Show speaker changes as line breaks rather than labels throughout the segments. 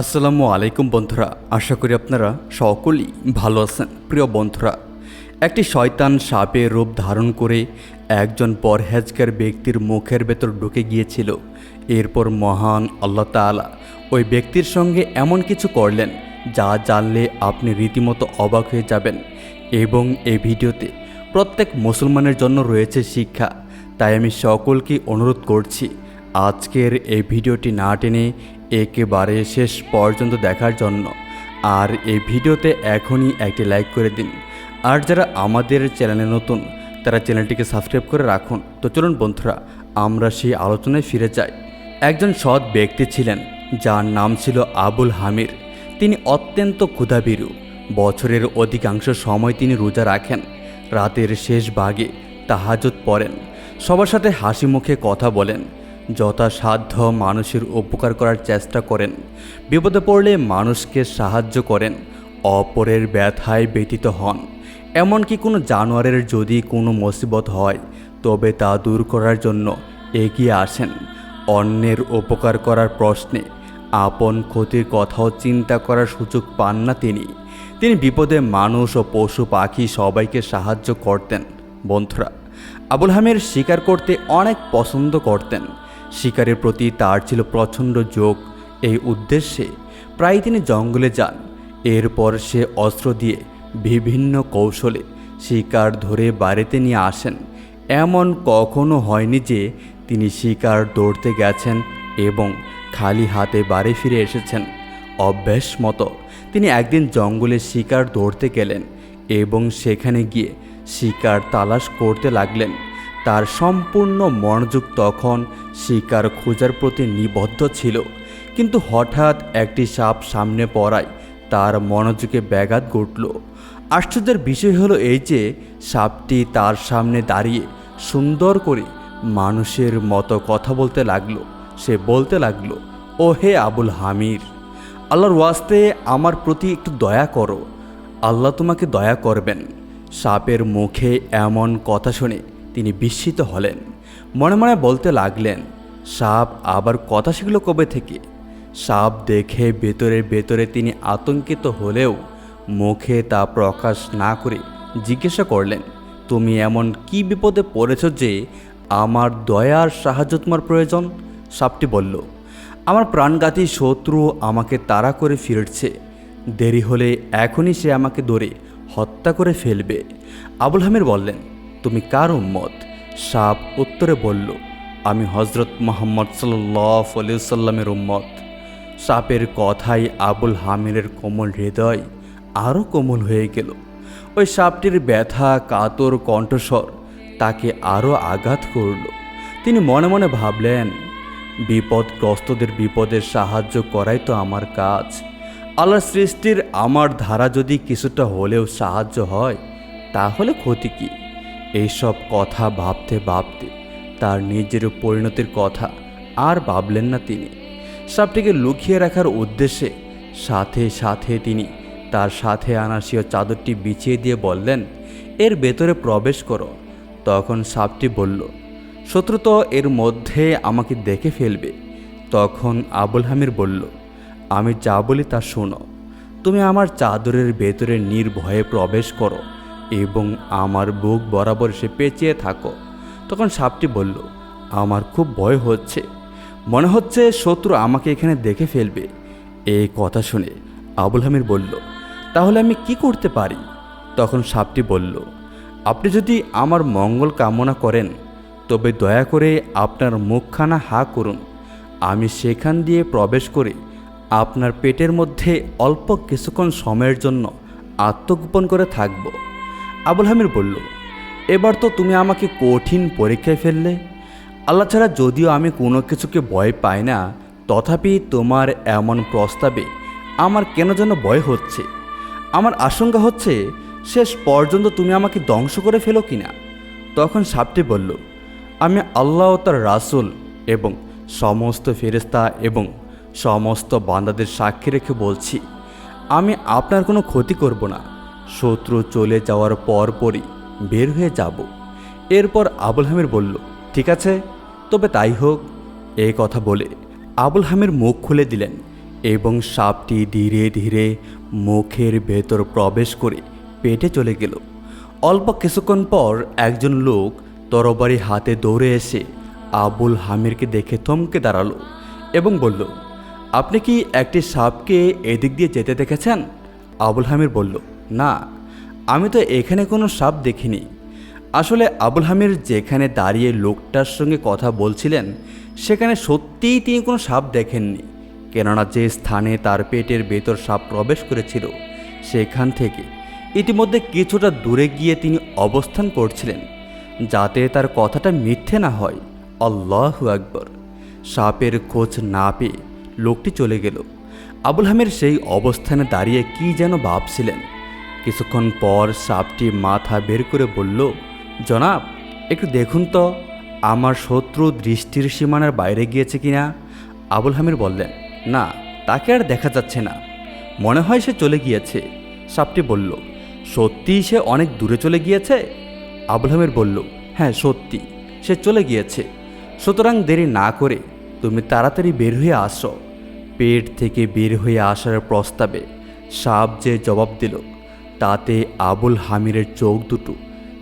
আসসালামু আলাইকুম বন্ধুরা, আশা করি আপনারা সকলেই ভালো আছেন। প্রিয় বন্ধুরা, একটি শয়তান সাপের রূপ ধারণ করে একজন পরহেজকার ব্যক্তির মুখের ভেতর ঢুকে গিয়েছিল। এরপর মহান আল্লাহ তাআলা ওই ব্যক্তির সঙ্গে এমন কিছু করলেন যা জানলে আপনি রীতিমতো অবাক হয়ে যাবেন এবং এই ভিডিওতে প্রত্যেক মুসলমানের জন্য রয়েছে শিক্ষা। তাই আমি সকলকে অনুরোধ করছি, আজকের এই ভিডিওটি না টেনে একেবারে শেষ পর্যন্ত দেখার জন্য। আর এই ভিডিওতে এখনই একটি লাইক করে দিন। আর যারা আমাদের চ্যানেলে নতুন, তারা চ্যানেলটিকে সাবস্ক্রাইব করে রাখুন। তো চলুন বন্ধুরা, আমরা সেই আলোচনায় ফিরে যাই। একজন সৎ ব্যক্তি ছিলেন, যার নাম ছিল আবুল হামির তিনি অত্যন্ত ক্ষুধাবিরু বছরের অধিকাংশ সময় তিনি রোজা রাখেন। রাতের শেষ ভাগে তাহাজত পড়েন। সবার সাথে হাসি মুখে কথা বলেন। যথাসাধ্য মানুষের উপকার করার চেষ্টা করেন। বিপদে পড়লে মানুষকে সাহায্য করেন। অপরের ব্যথায় ব্যতীত হন। এমনকি কোনো জানোয়ারের যদি কোনো মুসিবত হয়, তবে তা দূর করার জন্য এগিয়ে আসেন। অন্যের উপকার করার প্রশ্নে আপন ক্ষতির কথাও চিন্তা করার সুযোগ পান না তিনি। তিনি বিপদে মানুষ ও পশু পাখি সবাইকে সাহায্য করতেন। বন্ধুরা, আবুল হামের শিকার করতে অনেক পছন্দ করতেন। শিকারের প্রতি তার ছিল প্রচণ্ড যোগ। এই উদ্দেশ্যে প্রায় তিনি জঙ্গলে যান। এরপর সে অস্ত্র দিয়ে বিভিন্ন কৌশলে শিকার ধরে বাড়িতে নিয়ে আসেন। এমন কখনো হয়নি যে তিনি শিকার দৌড়তে গেছেন এবং খালি হাতে বাড়ি ফিরে এসেছেন। অভ্যাস মতো তিনি একদিন জঙ্গলে শিকার দৌড়তে গেলেন এবং সেখানে গিয়ে শিকার তালাশ করতে লাগলেন। তার সম্পূর্ণ মনোযোগ তখন শিকার খোঁজার প্রতি নিবদ্ধ ছিল। কিন্তু হঠাৎ একটি সাপ সামনে পড়ায়, তার মনোযোগে ব্যাঘাত ঘটল। আশ্চর্যের বিষয় হলো এই যে, সাপটি তার সামনে দাঁড়িয়ে সুন্দর করে মানুষের মতো কথা বলতে লাগল। সে বলতে লাগল, ও হে আবুল হামির, আল্লাহর ওয়াস্তে আমার প্রতি একটু দয়া করো। আল্লাহ তোমাকে দয়া করবেন। সাপের মুখে এমন কথা শুনে তিনি বিস্মিত হলেন। মনে মনে বলতে লাগলেন সাপ আবার কথা শিখলো কবে থেকে? সাপ দেখে ভেতরে ভেতরে তিনি আতঙ্কিত হলেও মুখে তা প্রকাশ না করে জিজ্ঞাসা করলেন, তুমি এমন কি বিপদে পড়েছ যে আমার দয়ার সাহায্য তোমার প্রয়োজন? সাপটি বলল, আমার প্রাণঘাতী শত্রু আমাকে তাড়া করে ফিরছে। দেরি হলে এখনই সে আমাকে ধরে হত্যা করে ফেলবে। আবুল হামির বললেন তুমি কার উম্মত? সাপ উত্তরে বলল, আমি হজরত মোহাম্মদ সাল্লাহ সাল্লামের উম্মত। সাপের কথাই আবুল হামিরের কোমল হৃদয় আরও কোমল হয়ে গেল। ওই সাপটির ব্যথা, কাতর কণ্ঠস্বর তাকে আরও আঘাত করল। তিনি মনে মনে ভাবলেন, বিপদগ্রস্তদের বিপদের সাহায্য করাই তো আমার কাজ। আল্লাহ সৃষ্টির আমার ধারা যদি কিছুটা হলেও সাহায্য হয়, তাহলে ক্ষতি কী? এইসব কথা ভাবতে ভাবতে তার নিজের পরিণতির কথা আর ভাবলেন না তিনি। সাপটিকে লুকিয়ে রাখার উদ্দেশ্যে সাথে সাথে তিনি তার সাথে আনাসীয় চাদরটি বিছিয়ে দিয়ে বললেন, এর ভেতরে প্রবেশ করো। তখন সাপটি বলল, শত্রু তো এর মধ্যে আমাকে দেখে ফেলবে। তখন আবুল হামির বলল, আমি যা বলি তা শোনো। তুমি আমার চাদরের ভেতরে নির্ভয়ে প্রবেশ করো। এবং আমার বুক বরাবর সে পেঁচিয়ে থাকো। তখন সাপটি বলল, আমার খুব ভয় হচ্ছে। মনে হচ্ছে শত্রু আমাকে এখানে দেখে ফেলবে। এই কথা শুনে আবুল হামির বলল, তাহলে আমি কি করতে পারি? তখন সাপটি বলল, আপনি যদি আমার মঙ্গল কামনা করেন, তবে দয়া করে আপনার মুখখানা হা করুন। আমি সেখান দিয়ে প্রবেশ করে আপনার পেটের মধ্যে অল্প কিছুক্ষণ সময়ের জন্য আত্মগোপন করে থাকব। আবুল হামির বলল, এবার তো তুমি আমাকে কঠিন পরীক্ষায় ফেললে। আল্লাহ ছাড়া যদিও আমি কোনো কিছুকে ভয় পাই না, তথাপি তোমার এমন প্রস্তাবে আমার কেন যেন ভয় হচ্ছে? আমার আশঙ্কা হচ্ছে শেষ পর্যন্ত তুমি আমাকে ধ্বংস করে ফেলো কিনা তখন সাপটি বলল, আমি আল্লাহ তার রাসুল এবং সমস্ত ফেরেস্তা এবং সমস্ত বান্দাদের সাক্ষী রেখে বলছি, আমি আপনার কোনো ক্ষতি করব না। শত্রু চলে যাওয়ার পরপরই বের হয়ে যাব। এরপর আবুল হামির বলল, ঠিক আছে, তবে তাই হোক। এই কথা বলে আবুল হামির মুখ খুলে দিলেন এবং সাপটি ধীরে ধীরে মুখের ভেতর প্রবেশ করে পেটে চলে গেল। অল্প কিছুক্ষণ পর একজন লোক তরবারি হাতে দৌড়ে এসে আবুল হামিরকে দেখে থমকে দাঁড়াল এবং বলল, আপনি কি একটি সাপকে এদিক দিয়ে যেতে দেখেছেন? আবুল হামির বলল না, আমি তো এখানে কোনো সাপ দেখিনি। আসলে আবুল হামির যেখানে দাঁড়িয়ে লোকটার সঙ্গে কথা বলছিলেন, সেখানে সত্যিই তিনি কোনো সাপ দেখেননি। কেননা যে স্থানে তার পেটের ভেতর সাপ প্রবেশ করেছিল, সেখান থেকে ইতিমধ্যে কিছুটা দূরে গিয়ে তিনি অবস্থান করছিলেন, যাতে তার কথাটা মিথ্যে না হয়। আল্লাহু আকবর। সাপের খোঁজ না পেয়ে লোকটি চলে গেল। আবুল হামির সেই অবস্থানে দাঁড়িয়ে কি যেন ভাবছিলেন। কিছুক্ষণ পর সাপটি মাথা বের করে বলল, জনাব, একটু দেখুন তো, আমার শত্রু দৃষ্টির সীমানার বাইরে গিয়েছে কিনা? আবুল হামির বললেন, না, তাকে আর দেখা যাচ্ছে না। মনে হয় সে চলে গিয়েছে। সাপটি বলল সত্যিই সে অনেক দূরে চলে গিয়েছে? আবুল হামির বলল হ্যাঁ সত্যি, সে চলে গিয়েছে। সুতরাং দেরি না করে তুমি তাড়াতাড়ি বের হয়ে আসো। পেট থেকে বের হয়ে আসার প্রস্তাবে সাপ যে জবাব দিল তাতে আবুল হামিরের চোখ দুটো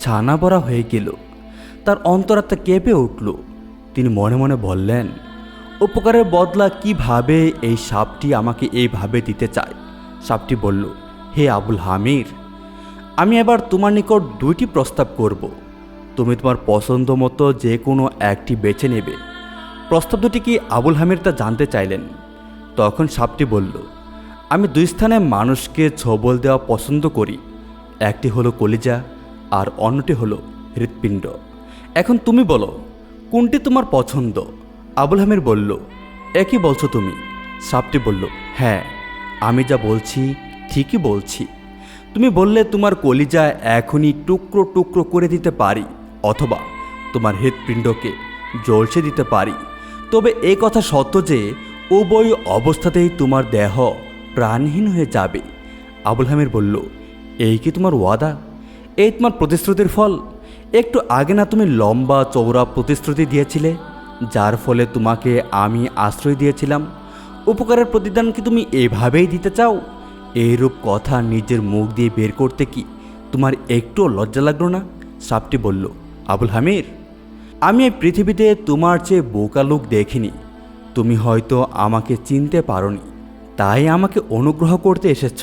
ছানা ভরা হয়ে গেল। তার অন্তরাত্মা কেঁপে উঠল। তিনি মনে মনে বললেন, উপকারের বদলা কীভাবে এই সাপটি আমাকে এইভাবে দিতে চায়? সাপটি বলল, হে আবুল হামির, আমি এবার তোমার নিকট দুইটি প্রস্তাব করব। তুমি তোমার পছন্দ মতো যে কোনো একটি বেছে নেবে। প্রস্তাব দুটি কি আবুল হামির তা জানতে চাইলেন? তখন সাপটি বলল আমি দুই স্থানে মানুষকে ছবল দেওয়া পছন্দ করি। একটি হলো কলিজা আর অন্যটি হলো হৃৎপিণ্ড। এখন তুমি বলো, কোনটি তোমার পছন্দ? আবুল হামির বলল, একই বলছো তুমি। সাপটি বলল হ্যাঁ আমি যা বলছি, ঠিকই বলছি। তুমি বললে তোমার কলিজা এখনই টুকরো টুকরো করে দিতে পারি, অথবা তোমার হৃৎপিণ্ডকে জলসে দিতে পারি। তবে এই কথা সত্য যে, উভয় অবস্থাতেই তোমার দেহ প্রাণহীন হয়ে যাবে। আবুল হামির বলল, এই কি তোমার ওয়াদা? এই তোমার প্রতিশ্রুতির ফল? একটু আগে না তুমি লম্বা চৌড়া প্রতিশ্রুতি দিয়েছিলে, যার ফলে তোমাকে আমি আশ্রয় দিয়েছিলাম। উপকারের প্রতিদান কি তুমি এভাবেই দিতে চাও? এইরূপ কথা নিজের মুখ দিয়ে বের করতে কি তোমার একটুও লজ্জা লাগল না? সাপটি বলল, আবুল হামির আমি এই পৃথিবীতে তোমার চেয়ে বোকা লোক দেখিনি। তুমি হয়তো আমাকে চিনতে পারোনি। তাই আমাকে অনুগ্রহ করতে এসেছ।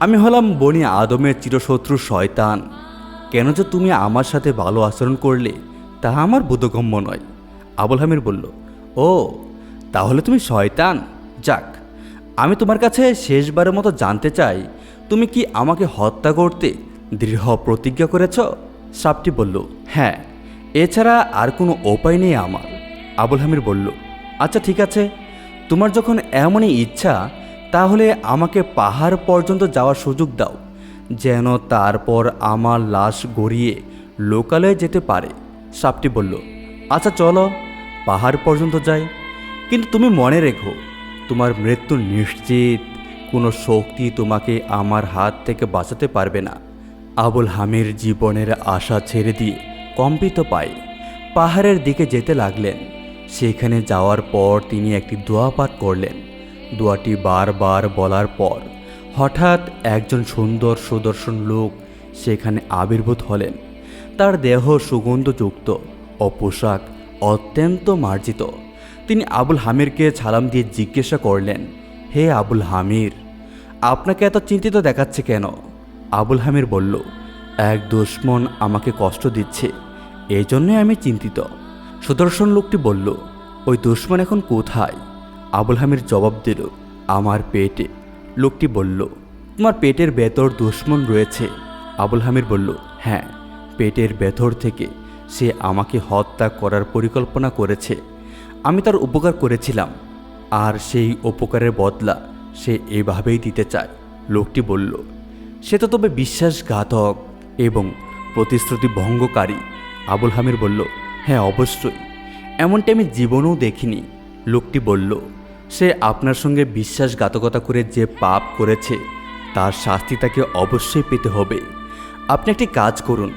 আমি হলাম বনি আদমের চিরশত্রু শয়তান। কেন যে তুমি আমার সাথে ভালো আচরণ করলে, তা আমার বোধগম্য নয়। আবুল হামির বলল, ও, তাহলে তুমি শয়তান? যাক, আমি তোমার কাছে শেষবারের মতো জানতে চাই, তুমি কি আমাকে হত্যা করতে দৃঢ় প্রতিজ্ঞা করেছ? সাপটি বলল হ্যাঁ এছাড়া আর কোনো উপায় নেই আমার। আবুল হামির বলল আচ্ছা ঠিক আছে তোমার যখন এমনই ইচ্ছা, তাহলে আমাকে পাহাড় পর্যন্ত যাওয়ার সুযোগ দাও, যেন তারপর আমার লাশ গড়িয়ে লোকালয়ে যেতে পারে। সাপটি বলল আচ্ছা চলো, পাহাড় পর্যন্ত যাই। কিন্তু তুমি মনে রেখো, তোমার মৃত্যু নিশ্চিত, কোনো শক্তি তোমাকে আমার হাত থেকে বাঁচাতে পারবে না। আবুল হামির জীবনের আশা ছেড়ে দিয়ে কম্পিত পায়ে পাহাড়ের দিকে যেতে লাগলেন। সেখানে যাওয়ার পর তিনি একটি দোয়া পাঠ করলেন। দোয়াটি বারবার বলার পর হঠাৎ একজন সুন্দর সুদর্শন লোক সেখানে আবির্ভূত হলেন। তার দেহ সুগন্ধযুক্ত ও পোশাক অত্যন্ত মার্জিত। তিনি আবুল হামিরকে ছালাম দিয়ে জিজ্ঞাসা করলেন, হে আবুল হামির, আপনাকে এত চিন্তিত দেখাচ্ছে কেন? আবুল হামির বলল, এক দুশ্মন আমাকে কষ্ট দিচ্ছে এই জন্যই আমি চিন্তিত। সুদর্শন লোকটি বলল, ওই দুশ্মন এখন কোথায়? আবুল হামির জবাব দিল, আমার পেটে। লোকটি বলল, তোমার পেটের ভেতর দুশ্মন রয়েছে। আবুল হামির বলল হ্যাঁ পেটের ভেতর থেকে সে আমাকে হত্যা করার পরিকল্পনা করেছে। আমি তার উপকার করেছিলাম, আর সেই উপকারের বদলা সে এভাবেই দিতে চায়। লোকটি বলল, সে তো তবে বিশ্বাসঘাতক এবং প্রতিশ্রুতি ভঙ্গকারী আবুল হামির বলল হ্যাঁ অবশ্যই। এমনটি আমি জীবনেও দেখিনি। লোকটি বলল, সে আপনার সঙ্গে বিশ্বাসঘাতকতা করে যে পাপ করেছে, তার শাস্তি তাকে অবশ্যই পেতে হবে। আপনি একটি কাজ করুন।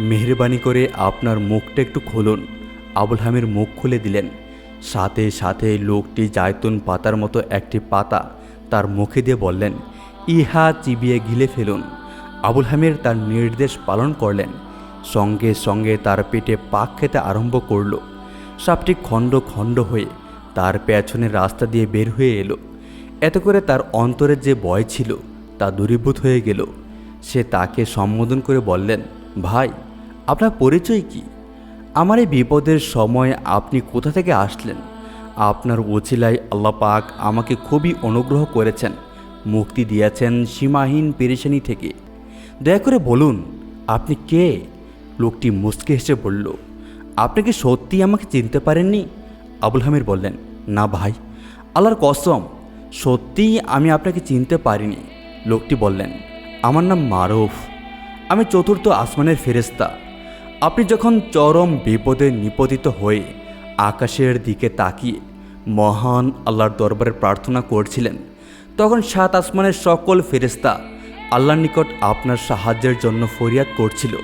মেহরবানি করে আপনার মুখটা একটু খুলুন। আবুল হামির মুখ খুলে দিলেন। সাথে সাথে লোকটি জায়তুন পাতার মতো একটি পাতা তার মুখে দিয়ে বললেন, ইহা চিবিয়ে গিলে ফেলুন। আবুল হামির তার নির্দেশ পালন করলেন। সঙ্গে সঙ্গে তার পেটে পাক খেতে আরম্ভ করল। সাপটি খণ্ড খণ্ড হয়ে তার পেছনের রাস্তা দিয়ে বের হয়ে এলো। এত করে তার অন্তরের যে ভয় ছিল তা দূরীভূত হয়ে গেল। সে তাকে সম্বোধন করে বললেন, ভাই, আপনার পরিচয় কি? আমার এই বিপদের সময় আপনি কোথা থেকে আসলেন? আপনার ওছিলায় আল্লাহ পাক আমাকে খুবই অনুগ্রহ করেছেন। মুক্তি দিয়েছেন সীমাহীন পেরেশানি থেকে। দয়া করে বলুন, আপনি কে? লোকটি মুচকে হেসে বলল, আপনি কি সত্যি আমাকে চিনতে পারেননি? আবুল হামির বললেন, না ভাই, আল্লাহর কসম, সত্যিই আমি আপনাকে চিনতে পারিনি। লোকটি বললেন, আমার নাম মারুফ, আমি চতুর্থ আসমানের ফেরেস্তা আপনি যখন চরম বিপদে নিপতিত হয়ে আকাশের দিকে তাকিয়ে মহান আল্লাহর দরবারে প্রার্থনা করছিলেন, তখন সাত আসমানের সকল ফেরেস্তা আল্লাহর নিকট আপনার সাহায্যের জন্য ফরিয়াদ করছিল।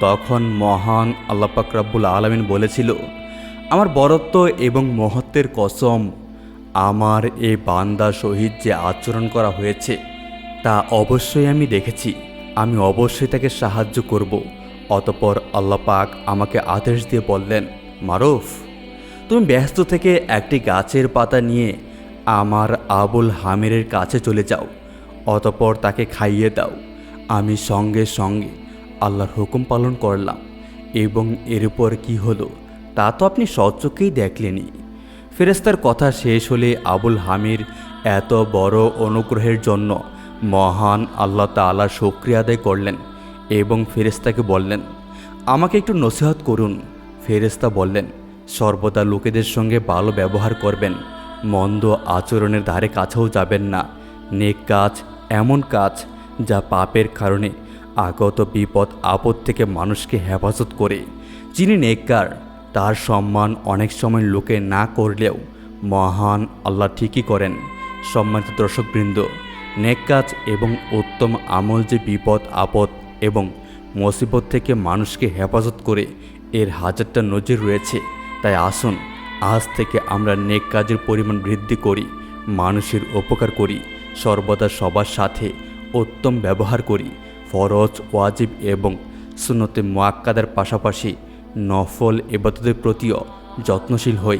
তখন মহান আল্লাহ পাক রাব্বুল আলমিন বলেছিল, আমার বরত্ব এবং মহত্বের কসম আমার এই বান্দা শহীদ যে আচরণ করা হয়েছে, তা অবশ্যই আমি দেখেছি। আমি অবশ্যই তাকে সাহায্য করব। অতপর আল্লাহ পাক আমাকে আদেশ দিয়ে বললেন, মারুফ, তুমি ব্যস্ত থেকে একটি গাছের পাতা নিয়ে আমার আবুল হামিরের কাছে চলে যাও। অতপর তাকে খাইয়ে দাও। আমি সঙ্গে সঙ্গে আল্লাহর হুকুম পালন করলাম। এবং এর উপর কি হলো, তা তো আপনি সচক্ষেই দেখলেনই। ফেরেস্তার কথা শেষ হলে আবুল হামির এত বড় অনুগ্রহের জন্য মহান আল্লাহ তাআলার শুক্রিয়া আদায় করলেন এবং ফেরেস্তাকে বললেন, আমাকে একটু নসিহত করুন। ফেরেস্তা বললেন, সর্বদা লোকেদের সঙ্গে ভালো ব্যবহার করবেন, মন্দ আচরণের ধারে কাছেও যাবেন না। নেক কাজ এমন কাজ যা পাপের কারণে আগত বিপদ আপদ থেকে মানুষকে হেফাজত করে। যিনি নেককার, তার সম্মান অনেক সময় লোকে না করলেও মহান আল্লাহ ঠিকই করেন। সম্মানিত দর্শকবৃন্দ নেক কাজ এবং উত্তম আমল যে বিপদ, আপদ এবং মুসিবত থেকে মানুষকে হেফাজত করে, এর হাজারটা নজির রয়েছে। তাই আসুন, আজ থেকে আমরা নেক কাজের পরিমাণ বৃদ্ধি করি, মানুষের উপকার করি, সর্বদা সবার সাথে উত্তম ব্যবহার করি। ফরজ, ওয়াজিব এবং সুনতে মোয়াক্কাদের পাশাপাশি নফল এবাদতের প্রতিও যত্নশীল হই।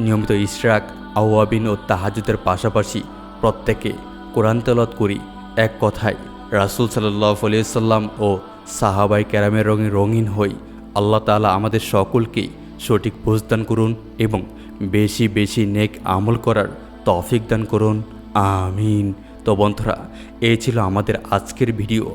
নিয়মিত ইশরাক, আওয়াবিন ও তাহাজুদের পাশাপাশি প্রত্যেকে কোরআন তেলত করি। এক কথায়, রাসুল সাল্লাহ সাল্লাম ও সাহাবাই ক্যারামের রঙে রঙিন হই। আল্লাহ তাআলা আমাদের সকলকেই সঠিক বুঝদান করুন এবং বেশি বেশি নেক আমল করার তফিক দান করুন। আমিন। তো বন্ধুরা, এই ছিল আমাদের আজকের ভিডিও।